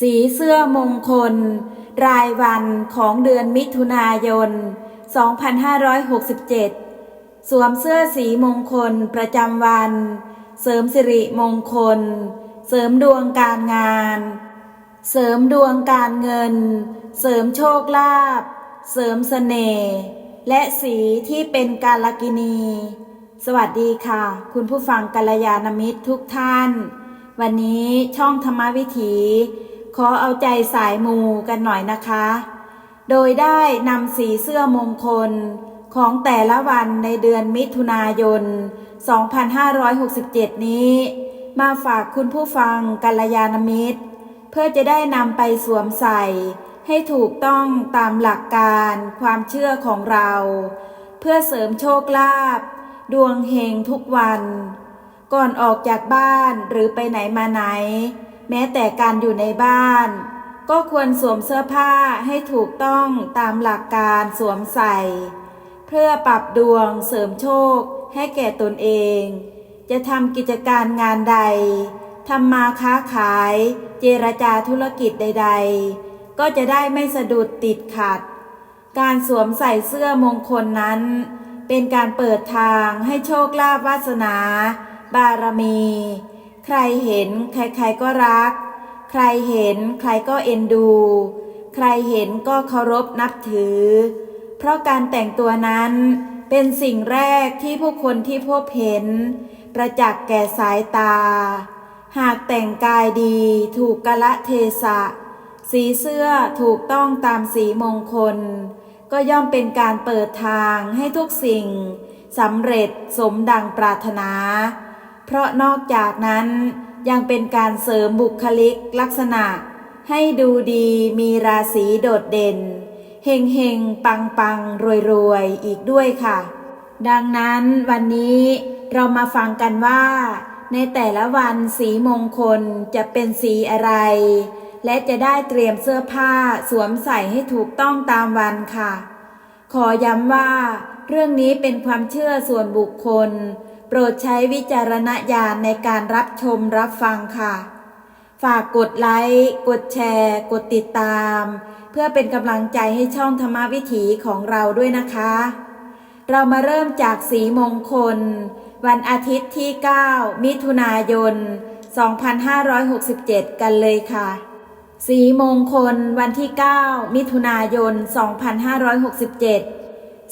สีเสื้อมงคล รายวันของเดือนมิถุนายน 2567 สวมเสื้อสีมงคลประจำวัน เสริมสิริมงคล เสริมดวงการงาน เสริมดวงการเงิน เสริมโชคลาภ เสริมเสน่ห์ และสีที่เป็นกาลกินี สวัสดีค่ะ คุณผู้ฟังกัลยาณมิตรทุกท่าน วันนี้ช่องธรรมวิถี ขอเอาใจสายมูกันหน่อยนะคะ โดยได้นำสีเสื้อมงคลของแต่ละวันในเดือนมิถุนายน 2567 นี้ มาฝากคุณผู้ฟังกัลยาณมิตร เพื่อจะได้นำไปสวมใส่ ให้ถูกต้องตามหลักการความเชื่อของเรา เพื่อเสริมโชคลาภดวงเฮงทุกวัน ก่อนออกจากบ้านหรือไปไหนมาไหน แม้แต่การอยู่ในบ้าน ก็ควรสวมเสื้อผ้าให้ถูกต้องตามหลักการสวมใส่ เพื่อปรับดวงเสริมโชคให้แก่ตนเอง จะทำกิจการงานใดทำมาค้าขายเจรจาธุรกิจใด ๆ ก็จะได้ไม่สะดุดติดขัด การสวมใส่เสื้อมงคลนั้น เป็นการเปิดทางให้โชคลาภวาสนา บารมี ใครเห็น ใครๆก็รัก ใครเห็น ใครก็เอ็นดู ใครเห็นก็เคารพนับถือ เพราะการแต่งตัวนั้นเป็นสิ่งแรกที่ผู้คนที่พบเห็น ประจักษ์แก่สายตา หากแต่งกายดีถูกกะละเทศะ สีเสื้อถูกต้องตามสีมงคล ก็ย่อมเป็นการเปิดทางให้ทุกสิ่งสำเร็จสมดังปรารถนา เพราะนอกจากนั้นยังเป็นการเสริมบุคลิกลักษณะ ให้ดูดีมีราศีโดดเด่น เฮงเฮงปังปังรวยรวยอีกด้วยค่ะ ดังนั้นวันนี้เรามาฟังกันว่า ในแต่ละวันสีมงคลจะเป็นสีอะไร และจะได้เตรียมเสื้อผ้าสวมใส่ให้ถูกต้องตามวันค่ะ ขอย้ำว่า เรื่องนี้เป็นความเชื่อส่วนบุคคล โปรดใช้วิจารณญาณในการรับชมรับฟังค่ะ ฝากกดไลค์ กดแชร์ กดติดตาม เพื่อเป็นกำลังใจให้ช่องธรรมวิถีของเราด้วยนะคะ เรามาเริ่มจากสีมงคล วันอาทิตย์ที่ 9 มิถุนายน 2567 กันเลยค่ะ สีมงคลวันที่ 9 มิถุนายน 2567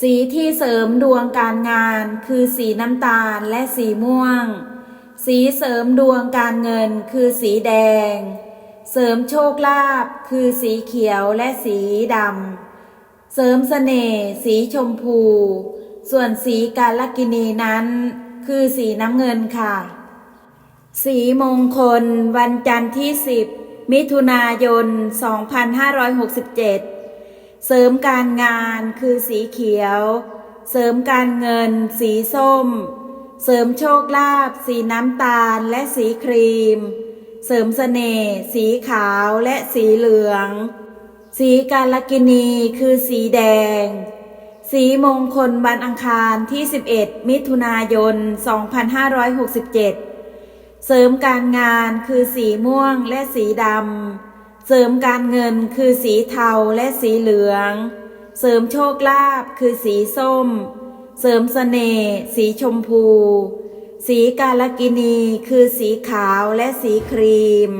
สีที่เสริมดวงการงานคือสีน้ำตาลและสีม่วง สีเสริมดวงการเงินคือสีแดง เสริมโชคลาภคือสีเขียวและสีดำ เสริมเสน่ห์สีชมพู ส่วนสีกาลกินีนั้น คือสีน้ำเงินค่ะ สีมงคล วันจันทร์ที่ 10 มิถุนายน 2567 เสริมการงานคือสีเขียว เสริมการเงิน สีส้ม เสริมโชคลาภสีน้ำตาลและสีครีม เสริมเสน่ห์สีขาวและสีเหลือง สีกาลกินีคือสีแดง สีมงคลวันอังคารที่ 11 มิถุนายน 2567 เสริมการงานคือสีม่วงและสีดำ เสริมการเงินคือสีเทาและสีเหลือง เสริมโชคลาภคือสีส้ม เสริมเสน่ห์สีชมพู สีกาลกินีคือสีขาวและสีครีม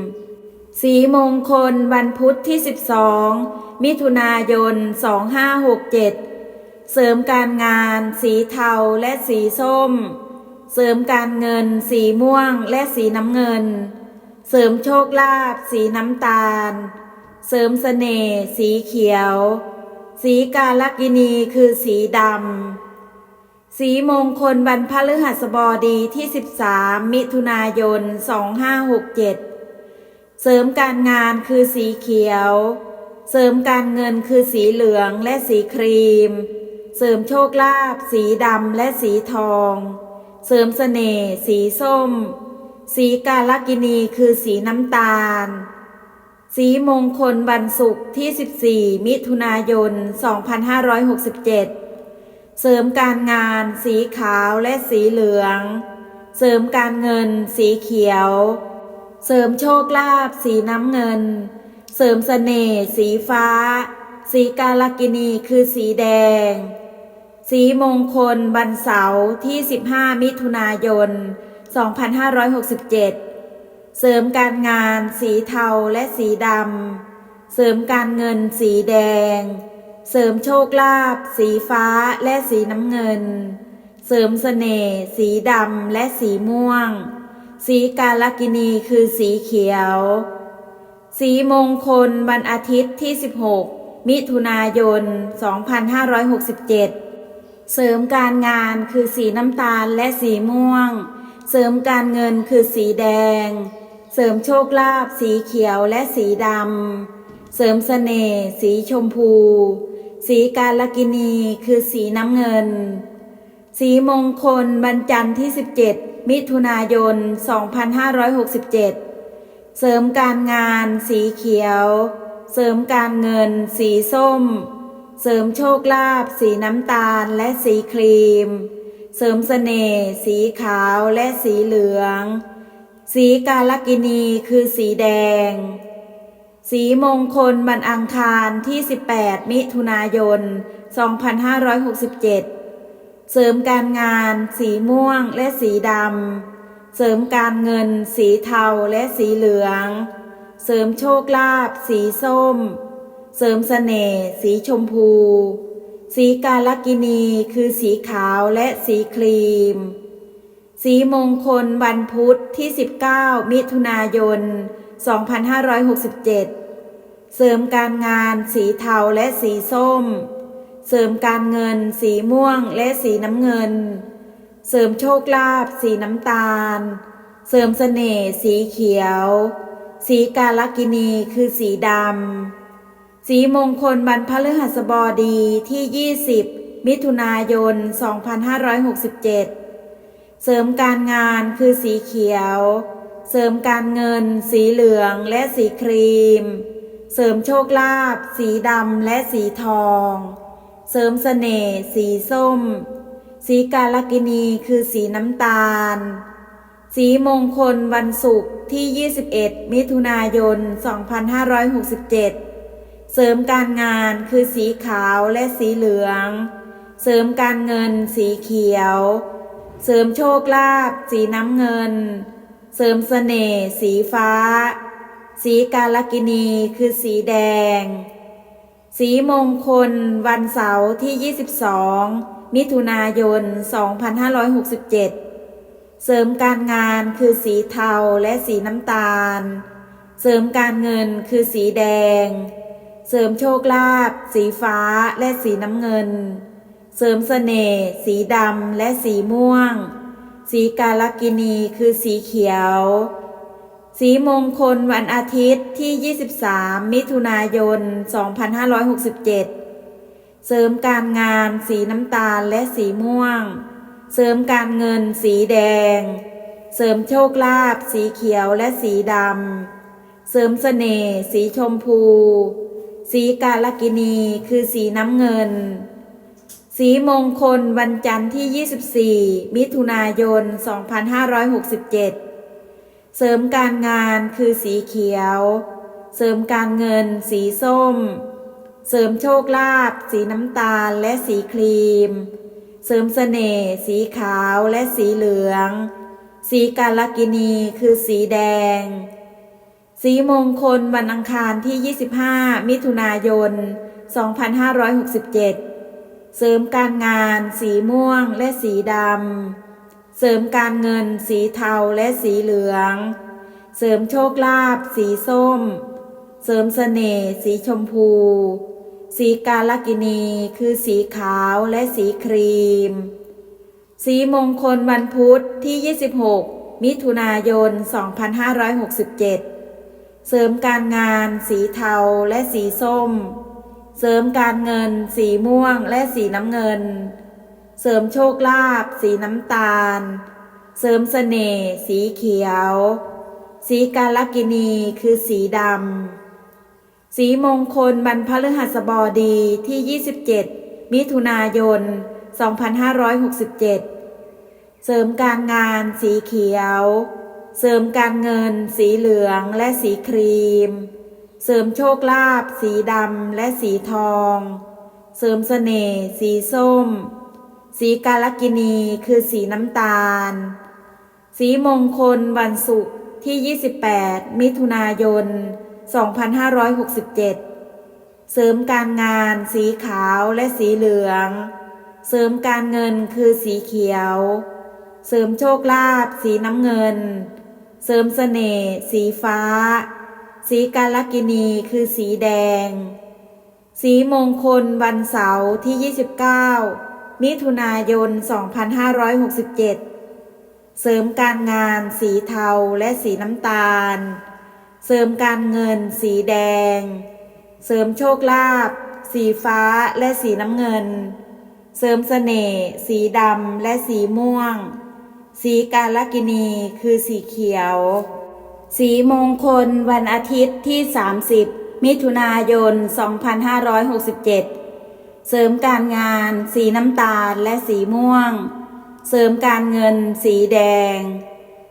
สีมงคลวันพุธที่ 12 มิถุนายน 2567 เสริมการงาน สีเทาและสีส้ม เสริมการเงิน สีม่วงและสีน้ำเงิน เสริมโชคลาภสีน้ำตาล เสริมเสน่ห์สีเขียว สีกาลกินีคือสีดำ สีมงคลวันพฤหัสบดีที่ 13 มิถุนายน 2567 เสริมการงานคือสีเขียว เสริมการเงินคือสีเหลืองและสีครีม เสริมโชคลาภสีดำและสีทอง เสริมเสน่ห์สีส้ม สีกาลกินีคือสีน้ำตาล สีมงคลวันศุกร์ที่ 14 มิถุนายน 2567 เสริมการงาน สีขาวและสีเหลือง เสริมการเงิน สีเขียว เสริมโชคลาภสีน้ำเงิน เสริมเสน่ห์สีฟ้า สีกาลกินีคือสีแดง สีมงคลวันเสาร์ที่ 15 มิถุนายน 2567 เสริมการงาน สีเทาและสีดำ เสริมการเงิน สีแดง เสริมโชคลาภ สีฟ้าและสีน้ำเงิน เสริมเสน่ห์ สีดำและสีม่วง สีกาลกินีคือสีเขียว สีมงคลวันอาทิตย์ที่ 16 มิถุนายน 2567 เสริมการงานคือสีน้ำตาลและสีม่วง เสริมการเงินคือสีแดง เสริมโชคลาภสีเขียวและสีดำ เสริมเสน่ห์สีชมพู สีการลกินีคือสีน้ำเงิน สีมงคลวันจันทร์ที่ 17 มิถุนายน 2567 เสริมการงานสีเขียว เสริมการเงิน สีส้ม เสริมโชคลาภสีน้ำตาลและสีครีม เสริมเสน่ห์สีขาวและสีเหลือง สีกาลกินีคือสีแดง สีมงคลวันอังคารที่ 18 มิถุนายน 2567 เสริมการงาน สีม่วงและสีดำ เสริมการเงิน สีเทาและสีเหลือง เสริมโชคลาภสีส้ม เสริมเสน่ห์สีชมพู สีกาลกินีคือสีขาวและสีครีม สีมงคลวันพุธที่ 19 มิถุนายน 2567 เสริมการงานสีเทาและสีส้ม เสริมการเงินสีม่วงและสีน้ำเงิน เสริมโชคลาภสีน้ำตาล เสริมเสน่ห์สีเขียว สีกาลกินีคือสีดำ สีมงคลวันพฤหัสบดีที่ 20 มิถุนายน 2567 เสริมการงานคือสีเขียว เสริมการเงิน สีเหลืองและสีครีม เสริมโชคลาภสีดำและสีทอง เสริมเสน่ห์สีส้ม สีกาลกินีคือสีน้ำตาล สีมงคลวันศุกร์ที่ 21 มิถุนายน 2567 เสริมการงานคือสีขาวและสีเหลือง เสริมการเงินสีเขียว เสริมโชคลาภสีน้ำเงิน เสริมเสน่ห์สีฟ้า สีกาลกินีคือสีแดง สีมงคล วันเสาร์ที่ 22 มิถุนายน 2567 เสริมการงานคือสีเทาและสีน้ำตาล เสริมการเงินคือสีแดง เสริมโชคลาภสีฟ้าและสีน้ำเงิน เสริมเสน่ห์สีดำและสีม่วง สีกาลกินีคือสีเขียว สีมงคลวันอาทิตย์ที่ 23 มิถุนายน 2567 เสริมการงานสีน้ำตาลและสีม่วง เสริมการเงินสีแดง เสริมโชคลาภสีเขียวและสีดำ เสริมเสน่ห์สีชมพู สีกาลกินีคือสีน้ำเงิน สีมงคลวันจันทร์ที่ 24 มิถุนายน 2567 เสริมการงานคือสีเขียว เสริมการเงิน สีส้ม เสริมโชคลาภสีน้ำตาลและสีครีม เสริมเสน่ห์สีขาวและสีเหลือง สีกาลกินีคือสีแดง สีมงคลวันอังคารที่ 25 มิถุนายน 2567 เสริมการงาน สีม่วงและสีดำ เสริมการเงิน สีเทาและสีเหลือง เสริมโชคลาภสีส้ม เสริมเสน่ห์สีชมพู สีกาลกินีคือสีขาวและสีครีม สีมงคลวันพุธที่ 26 มิถุนายน 2567 เสริมการงาน สีเทาและสีส้ม เสริมการเงิน สีม่วงและสีน้ำเงิน เสริมโชคลาภสีน้ำตาล เสริมเสน่ห์สีเขียว สีกาลกินีคือสีดำ สีมงคลบรรพฤหัสบดีที่ 27 มิถุนายน 2567 เสริมการงาน สีเขียว เสริมการเงิน สีเหลืองและสีครีม เสริมโชคลาภสีดำและสีทอง เสริมเสน่ห์สีส้ม สีกาลกินีคือสีน้ำตาล สีมงคลวันศุกร์ที่ 28 มิถุนายน 2567 เสริมการงานสีขาวและสีเหลือง เสริมการเงินคือสีเขียว เสริมโชคลาภสีน้ำเงิน เสริมเสน่ห์สีฟ้า สีกาลกินีคือสีแดง สีมงคลวันเสาร์ที่ 29 มิถุนายน 2567 เสริมการงานสีเทาและสีน้ำตาล เสริมการเงินสีแดง เสริมโชคลาภสีฟ้าและสีน้ำเงิน เสริมเสน่ห์สีดำและสีม่วง สีกาลกินีคือสีเขียว สีมงคลวันอาทิตย์ที่ 30 มิถุนายน 2567 เสริมการงาน สีน้ำตาลและสีม่วง เสริมการเงิน สีแดง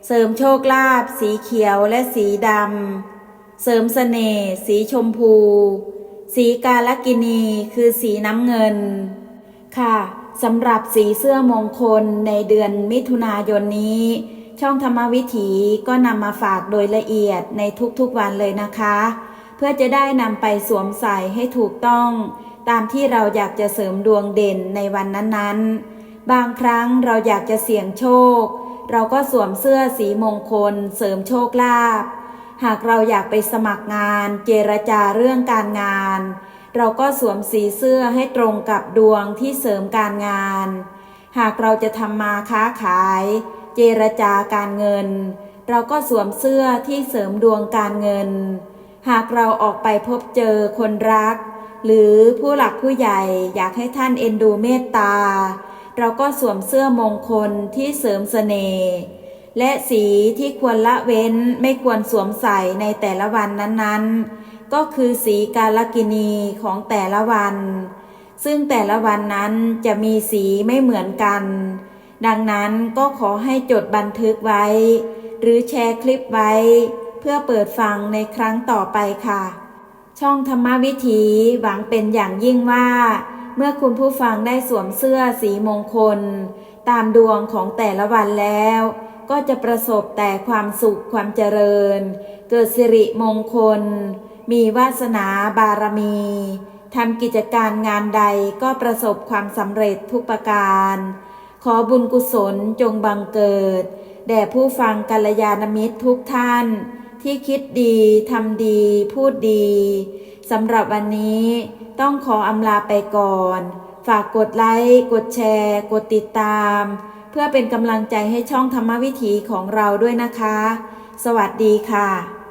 เสริมโชคลาภสีเขียวและสีดำ เสริมเสน่ห์สีชมพู สีกาลกินีคือสีน้ำเงิน ค่ะ สำหรับสีเสื้อมงคลในเดือนมิถุนายนนี้ ช่องธรรมวิถีก็นำมาฝากโดยละเอียดในทุกๆวันเลยนะคะ เพื่อจะได้นำไปสวมใส่ให้ถูกต้อง ตามที่เราอยากจะเสริมดวงเด่นในวันนั้นๆ บางครั้งเราอยากจะเสี่ยงโชค เราก็สวมเสื้อสีมงคล เสริมโชคลาภหากเราอยากไปสมัครงาน เจรจาเรื่องการงาน เราก็สวมสีเสื้อให้ตรงกับดวงที่เสริมการงาน หากเราจะทำมาค้าขาย เจรจาการเงิน เราก็สวมเสื้อที่เสริมดวงการเงิน หากเราออกไปพบเจอคนรัก หรือผู้หลักผู้ใหญ่อยากให้ท่านเอ็นดูเมตตา เราก็สวมเสื้อมงคลที่เสริมเสน่ห์และสีที่ควรละเว้นไม่ควรสวมใส่ในแต่ละวันนั้นๆ ก็คือสีกาลกินีของแต่ละวัน ซึ่งแต่ละวันนั้นจะมีสีไม่เหมือนกัน ดังนั้นก็ขอให้จดบันทึกไว้ หรือแชร์คลิปไว้ เพื่อเปิดฟังในครั้งต่อไปค่ะ ช่องธรรมวิถีหวังเป็นอย่างยิ่งว่า เมื่อคุณผู้ฟังได้สวมเสื้อสีมงคล ตามดวงของแต่ละวันแล้วก็จะประสบแต่ความสุขความเจริญ เกิดสิริมงคล มีวาสนาบารมีทำกิจการงานใดก็ประสบความสำเร็จทุกประการ ขอบุญกุศลจงบังเกิด แด่ผู้ฟังกัลยาณมิตรทุกท่าน ที่คิดดีทำดี พูดดีสำหรับวันนี้ต้องขออำลาไปก่อน ฝากกดไลค์ กดแชร์ กดติดตาม เพื่อเป็นกำลังใจให้ช่องธรรมวิถีของเราด้วยนะคะ สวัสดีค่ะ